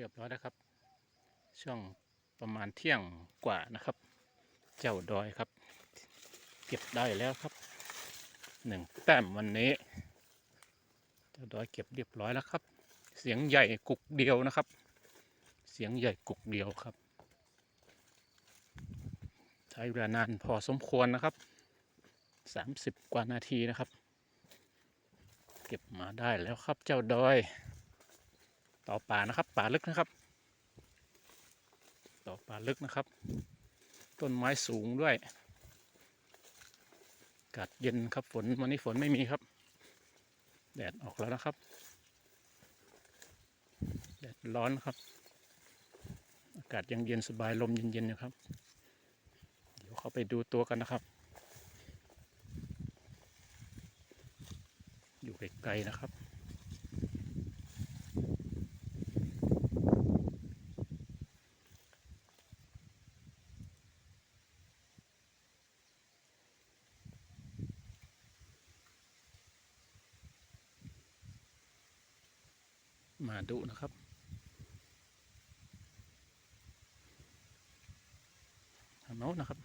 เรียบร้อยแล้วครับ ช่วงประมาณเที่ยงกว่านะครับ เจ้าดอยครับ เก็บได้แล้วครับหนึ่งแต้มวันนี้ เจ้าดอยเก็บเรียบร้อยแล้วครับ เสียงใหญ่กุกเดียวนะครับ เสียงใหญ่กุกเดียวครับใช้เวลานานพอสมควรนะครับสามสิบกว่านาทีนะครับ เก็บมาได้แล้วครับเจ้าดอย ต่อป่านะครับ ป่าลึกนะครับ ต่อป่าลึกนะครับ ต้นไม้สูงด้วยอากาศเย็นครับฝนวันนี้ฝนไม่มีครับ แดดออกแล้วนะครับ แดดร้อนครับ อากาศยังเย็นสบายลมเย็นๆนะครับ เดี๋ยวเขาไปดูตัวกันนะครับ อยู่ไกลๆนะครับ มาดูนะครับ ทางโน้นนะครับ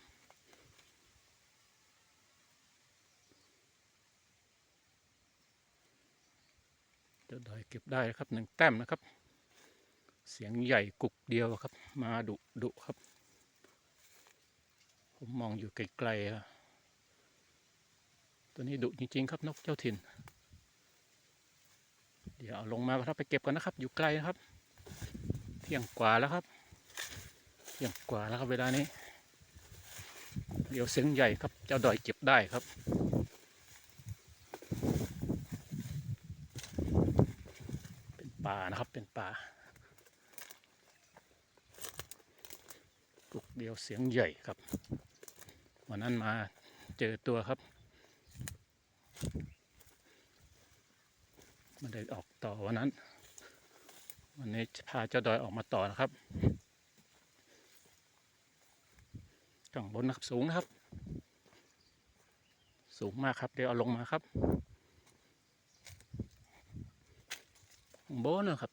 เจ้าดอยเก็บได้ครับหนึ่งแต้มนะครับ เสียงใหญ่กุกเดียวครับ มาดุดุครับ ผมมองอยู่ไกลๆตัวนี้ดุจริงๆครับนกเจ้าถิ่น เดี๋ยวลงมาครับไปเก็บกันนะครับ อยู่ไกลนะครับ เที่ยงกว่าแล้วครับ เที่ยงกว่าแล้วครับเวลานี้ เดี๋ยวเสียงใหญ่ครับ เจ้าดอยเก็บได้ครับเป็นป่านะครับเป็นป่าปลุกเดียวเสียงใหญ่ครับ วันนั้นมาเจอตัวครับ มันได้ออกต่อวันนั้น วันนี้พาเจ้าดอยออกมาต่อนะครับข้างบนนะครับสูงนะครับ สูงมากครับ เดี๋ยวเอาลงมาครับข้างบนนะครับ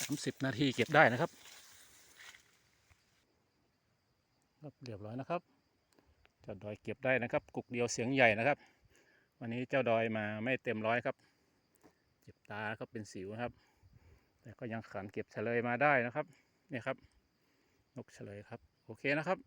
สามสิบนาทีเก็บได้นะครับครับเรียบร้อยนะครับเจ้าดอยเก็บได้นะครับ กุกเดียวเสียงใหญ่นะครับ วันนี้เจ้าดอยมาไม่เต็มร้อยครับ เจ็บตาครับเป็นสิวครับ แต่ก็ยังขันเก็บเฉลยมาได้นะครับ เนี่ยครับ นกเฉลยครับ โอเคนะครับ